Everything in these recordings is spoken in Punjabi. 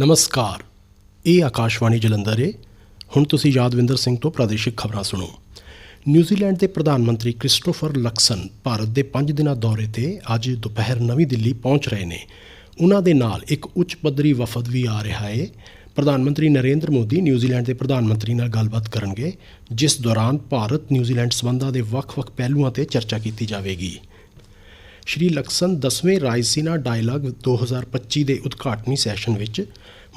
ਨਮਸਕਾਰ। ਇਹ ਆਕਾਸ਼ਵਾਣੀ ਜਲੰਧਰ ਹੈ ਹੁਣ ਤੁਸੀਂ ਯਾਦਵਿੰਦਰ ਸਿੰਘ ਤੋਂ ਪ੍ਰਾਦੇਸ਼ਿਕ ਖਬਰਾਂ ਸੁਣੋ। ਨਿਊਜ਼ੀਲੈਂਡ ਦੇ ਪ੍ਰਧਾਨ ਮੰਤਰੀ ਕ੍ਰਿਸਟੋਫਰ ਲਕਸਨ ਭਾਰਤ ਦੇ 5 ਦਿਨਾਂ ਦੌਰੇ ਤੇ ਅੱਜ ਦੁਪਹਿਰ ਨਵੀਂ ਦਿੱਲੀ ਪਹੁੰਚ ਰਹੇ ਨੇ। ਉਹਨਾਂ ਦੇ ਨਾਲ ਇੱਕ ਉੱਚ ਪੱਧਰੀ ਵਫਦ ਵੀ ਆ ਰਿਹਾ ਹੈ ਪ੍ਰਧਾਨ ਮੰਤਰੀ ਨਰਿੰਦਰ ਮੋਦੀ ਨਿਊਜ਼ੀਲੈਂਡ ਦੇ ਪ੍ਰਧਾਨ ਮੰਤਰੀ ਨਾਲ ਗੱਲਬਾਤ ਕਰਨਗੇ, ਜਿਸ ਦੌਰਾਨ ਭਾਰਤ ਨਿਊਜ਼ੀਲੈਂਡ ਸਬੰਧਾਂ ਦੇ ਵੱਖ-ਵੱਖ ਪਹਿਲੂਆਂ ਤੇ ਚਰਚਾ ਕੀਤੀ ਜਾਵੇਗੀ। ਸ਼੍ਰੀ ਲਕਸਨ 10ਵੇਂ ਰਾਇਸੀਨਾ ਡਾਇਲਾਗ 2025 ਦੇ ਉਦਘਾਟਨੀ ਸੈਸ਼ਨ ਵਿੱਚ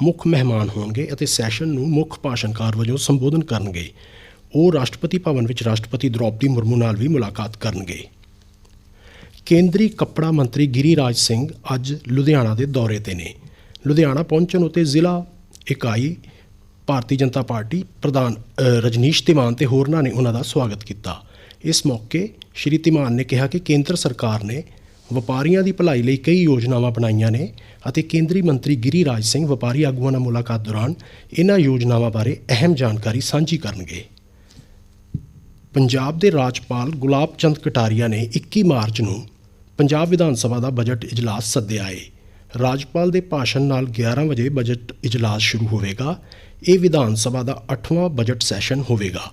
ਮੁੱਖ ਮਹਿਮਾਨ ਹੋਣਗੇ ਅਤੇ ਸੈਸ਼ਨ ਨੂੰ ਮੁੱਖ ਭਾਸ਼ਣਕਾਰ ਵਜੋਂ ਸੰਬੋਧਨ ਕਰਨਗੇ। ਉਹ ਰਾਸ਼ਟਰਪਤੀ ਭਵਨ ਵਿੱਚ ਰਾਸ਼ਟਰਪਤੀ ਦ੍ਰੋਪਦੀ ਮੁਰਮੂ ਨਾਲ ਵੀ ਮੁਲਾਕਾਤ ਕਰਨਗੇ। ਕੇਂਦਰੀ ਕੱਪੜਾ ਮੰਤਰੀ ਗਿਰੀਰਾਜ ਸਿੰਘ ਅੱਜ ਲੁਧਿਆਣਾ ਦੇ ਦੌਰੇ ਤੇ ਨੇ। ਲੁਧਿਆਣਾ ਪਹੁੰਚਣ ਉਤੇ ਜ਼ਿਲ੍ਹਾ ਇਕਾਈ ਭਾਰਤੀ ਜਨਤਾ ਪਾਰਟੀ ਪ੍ਰਧਾਨ ਰਜਨੀਸ਼ ਤਿਵਾਨ ਤੇ ਹੋਰਨਾਂ ਨੇ ਉਹਨਾਂ ਦਾ ਸਵਾਗਤ ਕੀਤਾ। ਇਸ ਮੌਕੇ ਸ਼੍ਰੀ ਤਿਮਾਨ ਨੇ ਕਿਹਾ ਕਿ ਕੇਂਦਰ ਸਰਕਾਰ ਨੇ ਵਪਾਰੀਆਂ ਦੀ ਭਲਾਈ ਲਈ ਕਈ ਯੋਜਨਾਵਾਂ ਬਣਾਈਆਂ ਨੇ ਅਤੇ ਕੇਂਦਰੀ ਮੰਤਰੀ ਗਿਰੀ ਰਾਜ ਸਿੰਘ ਵਪਾਰੀ ਆਗੂਆਂ ਨਾਲ ਮੁਲਾਕਾਤ ਦੌਰਾਨ ਇਹਨਾਂ ਯੋਜਨਾਵਾਂ ਬਾਰੇ ਅਹਿਮ ਜਾਣਕਾਰੀ ਸਾਂਝੀ ਕਰਨਗੇ। ਪੰਜਾਬ ਦੇ ਰਾਜਪਾਲ ਗੁਲਾਬ ਚੰਦ ਕਟਾਰੀਆ ਨੇ 21 ਮਾਰਚ ਨੂੰ ਪੰਜਾਬ ਵਿਧਾਨ ਸਭਾ ਦਾ ਬਜਟ ਇਜਲਾਸ ਸੱਦਿਆ ਏ। ਰਾਜਪਾਲ ਦੇ ਭਾਸ਼ਣ ਨਾਲ 11 ਵਜੇ ਬਜਟ ਇਜਲਾਸ ਸ਼ੁਰੂ ਹੋਵੇਗਾ। ਇਹ ਵਿਧਾਨ ਸਭਾ ਦਾ 8ਵਾਂ ਬਜਟ ਸੈਸ਼ਨ ਹੋਵੇਗਾ।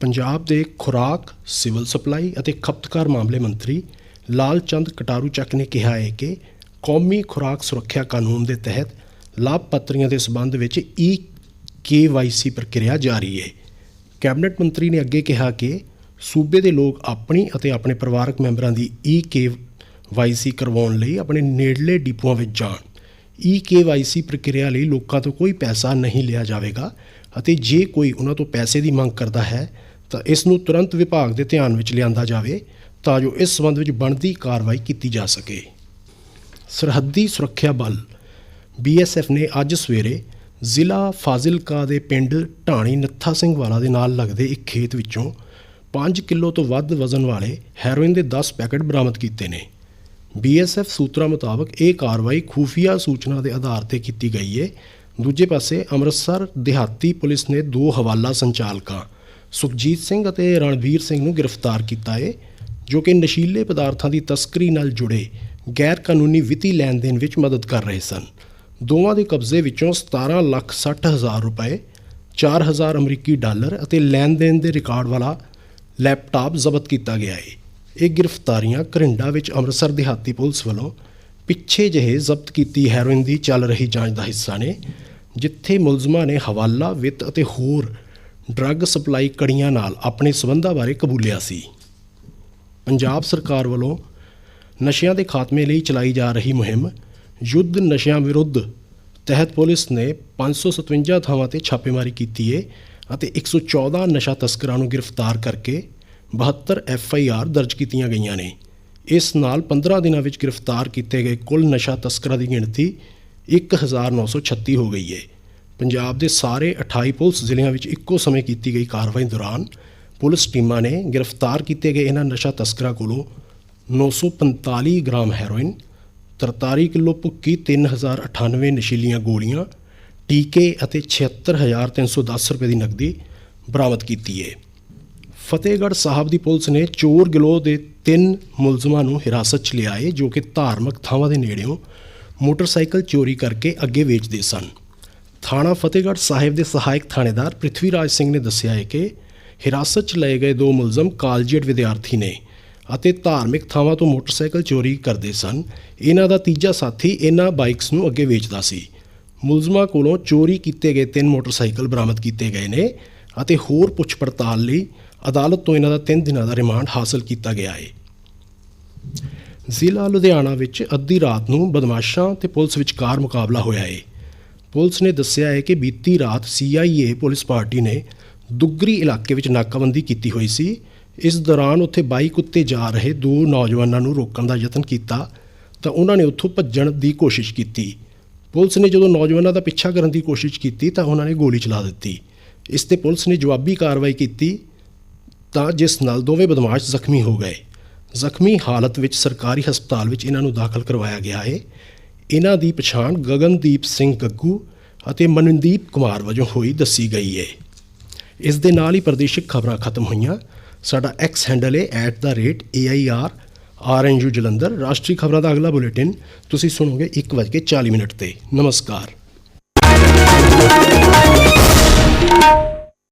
ਪੰਜਾਬ ਦੇ ਖੁਰਾਕ, ਸਿਵਲ ਸਪਲਾਈ ਅਤੇ ਖਪਤਕਾਰ ਮਾਮਲੇ ਮੰਤਰੀ ਲਾਲ ਚੰਦ ਕਟਾਰੂ ਚੱਕ ਨੇ ਕਿਹਾ ਹੈ ਕਿ ਕੌਮੀ ਖੁਰਾਕ ਸੁਰੱਖਿਆ ਕਾਨੂੰਨ ਦੇ ਤਹਿਤ ਲਾਭਪਾਤਰੀਆਂ ਦੇ ਸਬੰਧ ਵਿੱਚ ਈ ਕੇਵਾਈਸੀ ਪ੍ਰਕਿਰਿਆ ਜਾਰੀ ਹੈ। ਕੈਬਨਿਟ ਮੰਤਰੀ ਨੇ ਅੱਗੇ ਕਿਹਾ ਕਿ ਸੂਬੇ ਦੇ ਲੋਕ ਆਪਣੀ ਅਤੇ ਆਪਣੇ ਪਰਿਵਾਰਕ ਮੈਂਬਰਾਂ ਦੀ ਈ ਕੇਵਾਈਸੀ ਕਰਵਾਉਣ ਲਈ ਆਪਣੇ ਨੇੜਲੇ ਡਿਪੂਆਂ ਵਿੱਚ ਜਾਣ। ਈ ਕੇਵਾਈਸੀ ਪ੍ਰਕਿਰਿਆ ਲਈ ਲੋਕਾਂ ਤੋਂ ਕੋਈ ਪੈਸਾ ਨਹੀਂ ਲਿਆ ਜਾਵੇਗਾ ਅਤੇ ਜੇ ਕੋਈ ਉਹਨਾਂ ਤੋਂ ਪੈਸੇ ਦੀ ਮੰਗ ਕਰਦਾ ਹੈ ਤਾਂ ਇਸ ਨੂੰ ਤੁਰੰਤ ਵਿਭਾਗ ਦੇ ਧਿਆਨ ਵਿੱਚ ਲਿਆਂਦਾ ਜਾਵੇ ਤਾਂ ਜੋ ਇਸ ਸੰਬੰਧ ਵਿੱਚ ਬਣਦੀ ਕਾਰਵਾਈ ਕੀਤੀ ਜਾ ਸਕੇ। ਸਰਹੱਦੀ ਸੁਰੱਖਿਆ ਬਲ ਬੀਐਸਐਫ ਨੇ ਅੱਜ ਸਵੇਰੇ ਜ਼ਿਲ੍ਹਾ ਫਾਜ਼ਿਲਕਾ ਦੇ ਪਿੰਡ ਢਾਣੀ ਨੱਥਾ ਸਿੰਘ ਵਾਲਾ ਦੇ ਨਾਲ ਲੱਗਦੇ ਇੱਕ ਖੇਤ ਵਿੱਚੋਂ 5 ਕਿਲੋ ਤੋਂ ਵੱਧ ਵਜ਼ਨ ਵਾਲੇ ਹੈਰੋਇਨ ਦੇ 10 ਪੈਕੇਟ ਬਰਾਮਦ ਕੀਤੇ ਨੇ। ਬੀਐਸਐਫ ਸੂਤਰਾਂ ਮੁਤਾਬਕ ਇਹ ਕਾਰਵਾਈ ਖੂਫੀਆ ਸੂਚਨਾ ਦੇ ਆਧਾਰ ਤੇ ਕੀਤੀ ਗਈ ਹੈ ਦੂਜੇ ਪਾਸੇ ਅੰਮ੍ਰਿਤਸਰ ਦਿਹਾਤੀ ਪੁਲਿਸ ਨੇ ਦੋ ਹਵਾਲਾ ਸੰਚਾਲਕਾਂ ਸੁਖਜੀਤ ਸਿੰਘ ਅਤੇ ਰਣਵੀਰ ਸਿੰਘ ਨੂੰ ਗ੍ਰਿਫਤਾਰ ਕੀਤਾ ਹੈ ਜੋ ਕਿ ਨਸ਼ੀਲੇ ਪਦਾਰਥਾਂ ਦੀ ਤਸਕਰੀ ਨਾਲ ਜੁੜੇ ਗੈਰ ਕਾਨੂੰਨੀ ਵਿੱਤੀ ਲੈਣ ਦੇਣ ਵਿੱਚ ਮਦਦ ਕਰ ਰਹੇ ਸਨ। ਦੋਵਾਂ ਦੇ ਕਬਜ਼ੇ ਵਿੱਚੋਂ 17 ਲੱਖ 60 ਹਜ਼ਾਰ ਰੁਪਏ 4000 ਅਮਰੀਕੀ ਡਾਲਰ ਅਤੇ ਲੈਣ ਦੇਣ ਦੇ ਰਿਕਾਰਡ ਵਾਲਾ ਲੈਪਟਾਪ ਜ਼ਬਤ ਕੀਤਾ ਗਿਆ ਹੈ ਇਹ ਗ੍ਰਿਫਤਾਰੀਆਂ ਘਰਿੰਡਾ ਵਿੱਚ ਅੰਮ੍ਰਿਤਸਰ ਦਿਹਾਤੀ ਪੁਲਿਸ ਵੱਲੋਂ ਪਿੱਛੇ ਜਿਹੇ ਜ਼ਬਤ ਕੀਤੀ ਹੈਰੋਇਨ ਦੀ ਚੱਲ ਰਹੀ ਜਾਂਚ ਦਾ ਹਿੱਸਾ ਨੇ, ਜਿੱਥੇ ਮੁਲਜ਼ਮਾਂ ਨੇ ਹਵਾਲਾ, ਵਿੱਤ ਅਤੇ ਹੋਰ ਡਰੱਗ ਸਪਲਾਈ ਕੜੀਆਂ ਨਾਲ ਆਪਣੇ ਸਬੰਧਾਂ ਬਾਰੇ ਕਬੂਲਿਆ ਸੀ। ਪੰਜਾਬ ਸਰਕਾਰ ਵੱਲੋਂ ਨਸ਼ਿਆਂ ਦੇ ਖਾਤਮੇ ਲਈ ਚਲਾਈ ਜਾ ਰਹੀ ਮੁਹਿੰਮ ਯੁੱਧ ਨਸ਼ਿਆਂ ਵਿਰੁੱਧ ਤਹਿਤ ਪੁਲਿਸ ਨੇ 557 ਥਾਵਾਂ ਤੇ ਛਾਪੇਮਾਰੀ ਕੀਤੀ ਏ ਅਤੇ 114 ਨਸ਼ਾ ਤਸਕਰਾਂ ਨੂੰ ਗ੍ਰਿਫਤਾਰ ਕਰਕੇ 72 ਐਫ ਆਈ ਆਰ ਦਰਜ ਕੀਤੀਆਂ ਗਈਆਂ ਨੇ। ਇਸ ਨਾਲ 15 ਦਿਨਾਂ ਵਿੱਚ ਗ੍ਰਿਫਤਾਰ ਕੀਤੇ ਗਏ ਕੁੱਲ ਨਸ਼ਾ ਤਸਕਰਾਂ ਦੀ ਗਿਣਤੀ 1936 ਹੋ ਗਈ ਹੈ ਪੰਜਾਬ ਦੇ ਸਾਰੇ 28 ਪੁਲਿਸ ਜ਼ਿਲ੍ਹਿਆਂ ਵਿੱਚ ਇੱਕੋ ਸਮੇਂ ਕੀਤੀ ਗਈ ਕਾਰਵਾਈ ਦੌਰਾਨ ਪੁਲਿਸ ਟੀਮਾਂ ਨੇ ਗ੍ਰਿਫਤਾਰ ਕੀਤੇ ਗਏ ਇਹਨਾਂ ਨਸ਼ਾ ਤਸਕਰਾਂ ਕੋਲੋਂ 945 ਗ੍ਰਾਮ ਹੈਰੋਇਨ 43 ਕਿਲੋ ਭੁੱਕੀ 3098 ਨਸ਼ੀਲੀਆਂ ਗੋਲੀਆਂ, ਟੀਕੇ ਅਤੇ 76310 ਰੁਪਏ ਦੀ ਨਕਦੀ ਬਰਾਮਦ ਕੀਤੀ ਹੈ ਫਤਿਹਗੜ੍ਹ ਸਾਹਿਬ ਦੀ ਪੁਲਿਸ ਨੇ ਚੋਰ ਗਿਲੋਹ ਦੇ ਤਿੰਨ ਮੁਲਜ਼ਮਾਂ ਨੂੰ ਹਿਰਾਸਤ 'ਚ ਲਿਆ ਹੈ ਜੋ ਕਿ ਧਾਰਮਿਕ ਥਾਵਾਂ ਦੇ ਨੇੜਿਓਂ ਮੋਟਰਸਾਈਕਲ ਚੋਰੀ ਕਰਕੇ ਅੱਗੇ ਵੇਚਦੇ ਸਨ। ਥਾਣਾ ਫਤਿਹਗੜ੍ਹ ਸਾਹਿਬ ਦੇ ਸਹਾਇਕ ਥਾਣੇਦਾਰ ਪ੍ਰਿਥਵੀਰਾਜ ਸਿੰਘ ਨੇ ਦੱਸਿਆ ਹੈ ਕਿ ਹਿਰਾਸਤ 'ਚ ਲਏ ਗਏ ਦੋ ਮੁਲਜ਼ਮ ਕਾਲਜੀਏਟ ਵਿਦਿਆਰਥੀ ਨੇ ਅਤੇ ਧਾਰਮਿਕ ਥਾਵਾਂ ਤੋਂ ਮੋਟਰਸਾਈਕਲ ਚੋਰੀ ਕਰਦੇ ਸਨ। ਇਹਨਾਂ ਦਾ ਤੀਜਾ ਸਾਥੀ ਇਹਨਾਂ ਬਾਈਕਸ ਨੂੰ ਅੱਗੇ ਵੇਚਦਾ ਸੀ। ਮੁਲਜ਼ਮਾਂ ਕੋਲੋਂ ਚੋਰੀ ਕੀਤੇ ਗਏ ਤਿੰਨ ਮੋਟਰਸਾਈਕਲ ਬਰਾਮਦ ਕੀਤੇ ਗਏ ਨੇ ਅਤੇ ਹੋਰ ਪੁੱਛ ਪੜਤਾਲ ਲਈ ਅਦਾਲਤ ਤੋਂ ਇਹਨਾਂ ਦਾ 3 ਦਿਨਾਂ ਦਾ ਰਿਮਾਂਡ ਹਾਸਲ ਕੀਤਾ ਗਿਆ ਹੈ। ਜ਼ਿਲ੍ਹਾ ਲੁਧਿਆਣਾ ਵਿੱਚ ਅੱਧੀ ਰਾਤ ਨੂੰ ਬਦਮਾਸ਼ਾਂ ਤੇ ਪੁਲਿਸ ਵਿਚਕਾਰ ਮੁਕਾਬਲਾ ਹੋਇਆ ਹੈ। ਪੁਲਿਸ ਨੇ ਦੱਸਿਆ ਹੈ ਕਿ ਬੀਤੀ ਰਾਤ ਸੀਆਈਏ ਪੁਲਿਸ ਪਾਰਟੀ ਨੇ ਦੁੱਗਰੀ ਇਲਾਕੇ ਵਿੱਚ ਨਾਕਾਬੰਦੀ ਕੀਤੀ ਹੋਈ ਸੀ। ਇਸ ਦੌਰਾਨ ਉੱਥੇ ਬਾਈਕ ਉੱਤੇ ਜਾ ਰਹੇ ਦੋ ਨੌਜਵਾਨਾਂ ਨੂੰ ਰੋਕਣ ਦਾ ਯਤਨ ਕੀਤਾ, ਤਾਂ ਉਹਨਾਂ ਨੇ ਉੱਥੋਂ ਭੱਜਣ ਦੀ ਕੋਸ਼ਿਸ਼ ਕੀਤੀ। ਪੁਲਿਸ ਨੇ ਜਦੋਂ ਨੌਜਵਾਨਾਂ ਦਾ ਪਿੱਛਾ ਕਰਨ ਦੀ ਕੋਸ਼ਿਸ਼ ਕੀਤੀ, ਤਾਂ ਉਹਨਾਂ ਨੇ ਗੋਲੀ ਚਲਾ ਦਿੱਤੀ। ਇਸ ਤੇ ਪੁਲਿਸ ਨੇ ਜਵਾਬੀ ਕਾਰਵਾਈ ਕੀਤੀ, ਤਾਂ ਜਿਸ ਨਾਲ ਦੋਵੇਂ ਬਦਮਾਸ਼ ਜ਼ਖਮੀ ਹੋ ਗਏ। ਜ਼ਖਮੀ ਹਾਲਤ ਵਿੱਚ ਸਰਕਾਰੀ ਹਸਪਤਾਲ ਵਿੱਚ ਇਹਨਾਂ ਨੂੰ ਦਾਖਲ ਕਰਵਾਇਆ ਗਿਆ ਹੈ। ਇਹਨਾਂ ਦੀ ਪਛਾਣ ਗਗਨਦੀਪ ਸਿੰਘ ਗੱਗੂ ਅਤੇ ਮਨਦੀਪ ਕੁਮਾਰ ਵਜੋਂ ਹੋਈ ਦੱਸੀ ਗਈ ਹੈ ਇਸ ਦੇ ਨਾਲ ਹੀ ਪ੍ਰਦੇਸ਼ਿਕ ਖਬਰਾਂ ਖਤਮ ਹੋਈਆਂ। ਸਾਡਾ ਐਕਸ ਹੈਂਡਲ ਹੈ @air ਆਰਐਨਯੂ ਜਲੰਧਰ। ਰਾਸ਼ਟਰੀ ਖਬਰਾਂ ਦਾ ਅਗਲਾ ਬੁਲੇਟਿਨ ਤੁਸੀਂ ਸੁਣੋਗੇ 1:40 ਮਿੰਟ ਤੇ। ਨਮਸਕਾਰ।